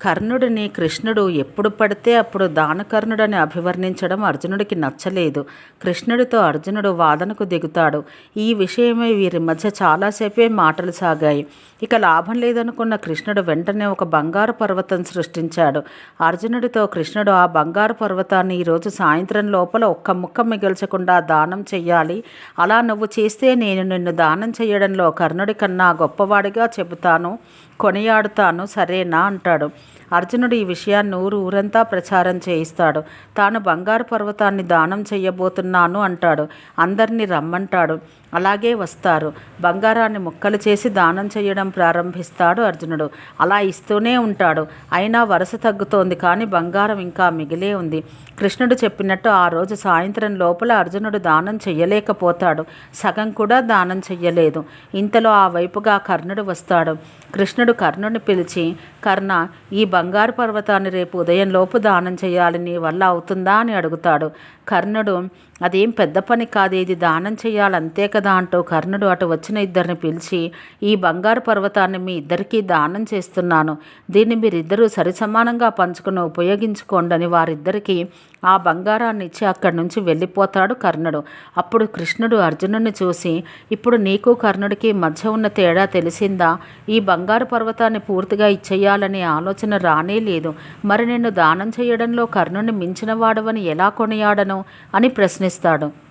కర్ణుడిని కృష్ణుడు ఎప్పుడు పడితే అప్పుడు దానకర్ణుడని అభివర్ణించడం అర్జునుడికి నచ్చలేదు. కృష్ణుడితో అర్జునుడు వాదనకు దిగుతాడు. ఈ విషయమై వీరి మధ్య చాలాసేపే మాటలు సాగాయి. ఇక లాభం లేదనుకున్న కృష్ణుడు వెంటనే ఒక బంగారు పర్వతం సృష్టించాడు. అర్జునుడితో కృష్ణుడు ఆ బంగారు పర్వతాన్ని ఈరోజు సాయంత్రం లోపల ఒక్క ముక్క మిగల్చకుండా దానం చెయ్యాలి. అలా నువ్వు చేస్తే నేను నిన్ను దానం చేయడంలో కర్ణుడి కన్నా గొప్పవాడిగా చెబుతాను కొనియాడుతాను సరేనా? అంటాడు. అర్జునుడు ఈ విషయాన్ని ఊరు ఊరంతా ప్రచారం చేయిస్తాడు. తాను బంగారు పర్వతాన్ని దానం చేయబోతున్నాను అంటాడు. అందరినీ రమ్మంటాడు. అలాగే వస్తారు. బంగారాన్ని ముక్కలు చేసి దానం చేయడం ప్రారంభిస్తాడు అర్జునుడు. అలా ఇస్తూనే ఉంటాడు. అయినా వరుస తగ్గుతోంది కానీ బంగారం ఇంకా మిగిలే ఉంది. కృష్ణుడు చెప్పినట్టు ఆ రోజు సాయంత్రం లోపల అర్జునుడు దానం చెయ్యలేకపోతాడు. సగం కూడా దానం చెయ్యలేదు. ఇంతలో ఆ వైపుగా కర్ణుడు వస్తాడు. కృష్ణుడు కర్ణుడిని పిలిచి కర్ణ ఈ బంగారు పర్వతాన్ని రేపు ఉదయం లోపు దానం చేయాలి నీ వల్ల అవుతుందా? అని అడుగుతాడు. కర్ణుడు అదేం పెద్ద పని కాదు. ఇది దానం చేయాలంతే కదా కదా అంటూ కర్ణుడు అటు వచ్చిన ఇద్దరిని పిలిచి ఈ బంగారు పర్వతాన్ని మీ ఇద్దరికీ దానం చేస్తున్నాను. దీన్ని మీరిద్దరూ సరిసమానంగా పంచుకుని ఉపయోగించుకోండి అని వారిద్దరికీ ఆ బంగారాన్ని ఇచ్చి అక్కడి నుంచి వెళ్ళిపోతాడు కర్ణుడు. అప్పుడు కృష్ణుడు అర్జునుడిని చూసి ఇప్పుడు నీకు కర్ణుడికి మధ్య ఉన్న తేడా తెలిసిందా? ఈ బంగారు పర్వతాన్ని పూర్తిగా ఇచ్చేయాలనే ఆలోచన రానే లేదు. మరి నిన్ను దానం చేయడంలో కర్ణుడిని మించిన వాడవని ఎలా కొనియాడను? అని ప్రశ్నిస్తాడు.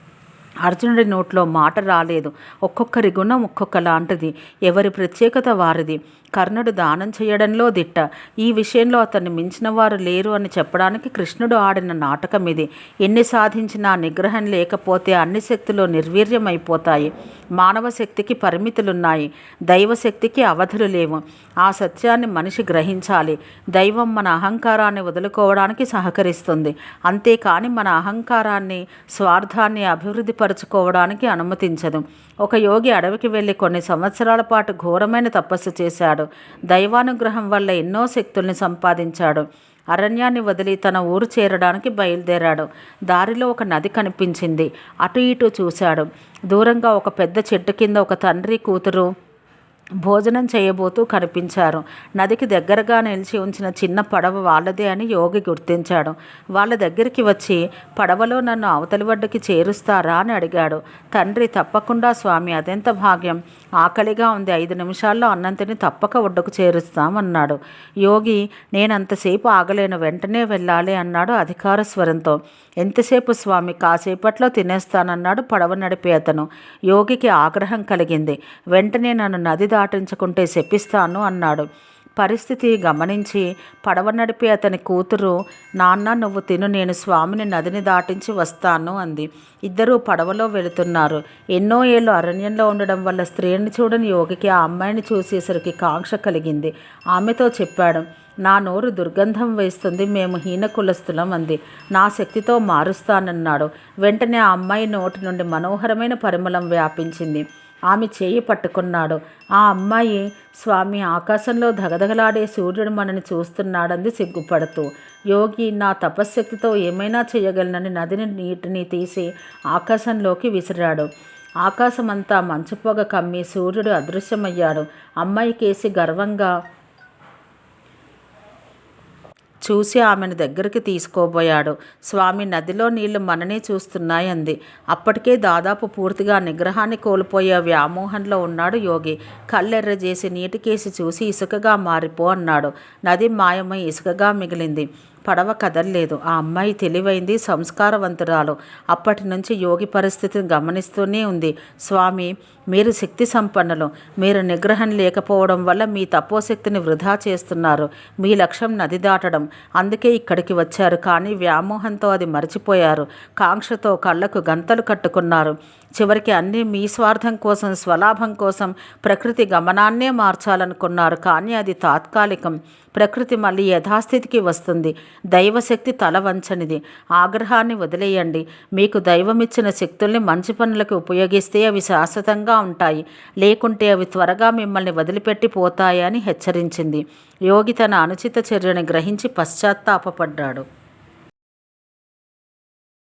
అర్జునుడి నోట్లో మాట రాలేదు. ఒక్కొక్కరి గుణం ఒక్కొక్క లాంటిది ఎవరి ప్రత్యేకత వారిది. కర్ణుడు దానం చేయడంలో దిట్ట. ఈ విషయంలో అతన్ని మించిన వారు లేరు అని చెప్పడానికి కృష్ణుడు ఆడిన నాటకం ఇది. ఎన్ని సాధించినా నిగ్రహం లేకపోతే అన్ని శక్తులు నిర్వీర్యమైపోతాయి. మానవ శక్తికి పరిమితులున్నాయి. దైవశక్తికి అవధులు లేవు. ఆ సత్యాన్ని మనిషి గ్రహించాలి. దైవం మన అహంకారాన్ని వదులుకోవడానికి సహకరిస్తుంది. అంతేకాని మన అహంకారాన్ని స్వార్థాన్ని అభివృద్ధి పరుచుకోవడానికి అనుమతించదు. ఒక యోగి అడవికి వెళ్ళి కొన్ని సంవత్సరాల పాటు ఘోరమైన తపస్సు చేశాడు. దైవానుగ్రహం వల్ల ఎన్నో శక్తుల్ని సంపాదించాడు. అరణ్యాన్ని వదిలి తన ఊరు చేరడానికి బయలుదేరాడు. దారిలో ఒక నది కనిపించింది. అటు ఇటు చూశాడు. దూరంగా ఒక పెద్ద చెట్టు కింద ఒక తండ్రి కూతురు భోజనం చేయబోతూ కనిపించారు. నదికి దగ్గరగా నిలిచి ఉంచిన చిన్న పడవ వాళ్ళదే అని యోగి గుర్తించాడు. వాళ్ళ దగ్గరికి వచ్చి పడవలో నన్ను అవతలి వడ్డకి చేరుస్తారా? అని అడిగాడు. తండ్రి తప్పకుండా స్వామి అదెంత భాగ్యం. ఆకలిగా ఉంది. ఐదు నిమిషాల్లో అన్నంతిని తప్పక ఒడ్డుకు చేరుస్తామన్నాడు యోగి నేనంతసేపు ఆగలేను. వెంటనే వెళ్ళాలి అన్నాడు అధికార స్వరంతో. ఎంతసేపు స్వామి? కాసేపట్లో తినేస్తానన్నాడు పడవ నడిపే అతను. యోగికి ఆగ్రహం కలిగింది. వెంటనే నన్ను నది దాటించుకుంటే శపిస్తాను అన్నాడు. పరిస్థితి గమనించి పడవ నడిపే అతని కూతురు నాన్న నువ్వు తిను నేను స్వామిని నదిని దాటించి వస్తాను అంది. ఇద్దరూ పడవలో వెళుతున్నారు. ఎన్నో ఏళ్ళు అరణ్యంలో ఉండడం వల్ల స్త్రీని చూడని యోగికి ఆ అమ్మాయిని చూసేసరికి కాంక్ష కలిగింది. ఆమెతో చెప్పాడు నా నోరు దుర్గంధం వేస్తుంది మేము హీన కులస్తులం అంది. నా శక్తితో మారుస్తానన్నాడు. వెంటనే ఆ అమ్మాయి నోటి నుండి మనోహరమైన పరిమళం వ్యాపించింది. ఆమె చేయి పట్టుకున్నాడు. ఆ అమ్మాయి స్వామి ఆకాశంలో ధగధగలాడే సూర్యుడు మనని చూస్తున్నాడంది సిగ్గుపడుతూ యోగి నా తపశ్శక్తితో ఏమైనా చేయగలనని నదిని నీటిని తీసి ఆకాశంలోకి విసిరాడు. ఆకాశమంతా మంచుపొగ కమ్మి సూర్యుడు అదృశ్యమయ్యాడు. అమ్మాయి కేసి గర్వంగా చూసి ఆమెను దగ్గరికి తీసుకోబోయాడు. స్వామి నదిలో నీళ్ళు మననే చూస్తున్నాయంది. అప్పటికే దాదాపు పూర్తిగా నిగ్రహాన్ని కోల్పోయే వ్యామోహంలో ఉన్నాడు యోగి. కళ్ళెర్ర చేసి నీటికేసి చూసి ఇసుకగా మారిపో అన్నాడు. నది మాయమై ఇసుకగా మిగిలింది. పడవ కదల్లేదు. ఆ అమ్మాయి తెలివైంది సంస్కారవంతురాలు. అప్పటి నుంచి యోగి పరిస్థితిని గమనిస్తూనే ఉంది. స్వామి మీరు శక్తి సంపన్నులు. మీరు నిగ్రహం లేకపోవడం వల్ల మీ తపోశక్తిని వృధా చేస్తున్నారు. మీ లక్ష్యం నది దాటడం. అందుకే ఇక్కడికి వచ్చారు. కానీ వ్యామోహంతో అది మర్చిపోయారు. కాంక్షతో కళ్ళకు గంతలు కట్టుకున్నారు. చివరికి అన్నీ మీ స్వార్థం కోసం స్వలాభం కోసం ప్రకృతి గమనాన్నే మార్చాలనుకున్నారు. కానీ అది తాత్కాలికం. ప్రకృతి మళ్ళీ యథాస్థితికి వస్తుంది. దైవశక్తి తల వంచనిది. ఆగ్రహాన్ని వదిలేయండి. మీకు దైవమిచ్చిన శక్తుల్ని మంచి పనులకు ఉపయోగిస్తే అవి శాశ్వతంగా ఉంటాయి. లేకుంటే అవి త్వరగా మిమ్మల్ని వదిలిపెట్టి పోతాయని హెచ్చరించింది. యోగి తన అనుచిత చర్యని గ్రహించి పశ్చాత్తాపడ్డాడు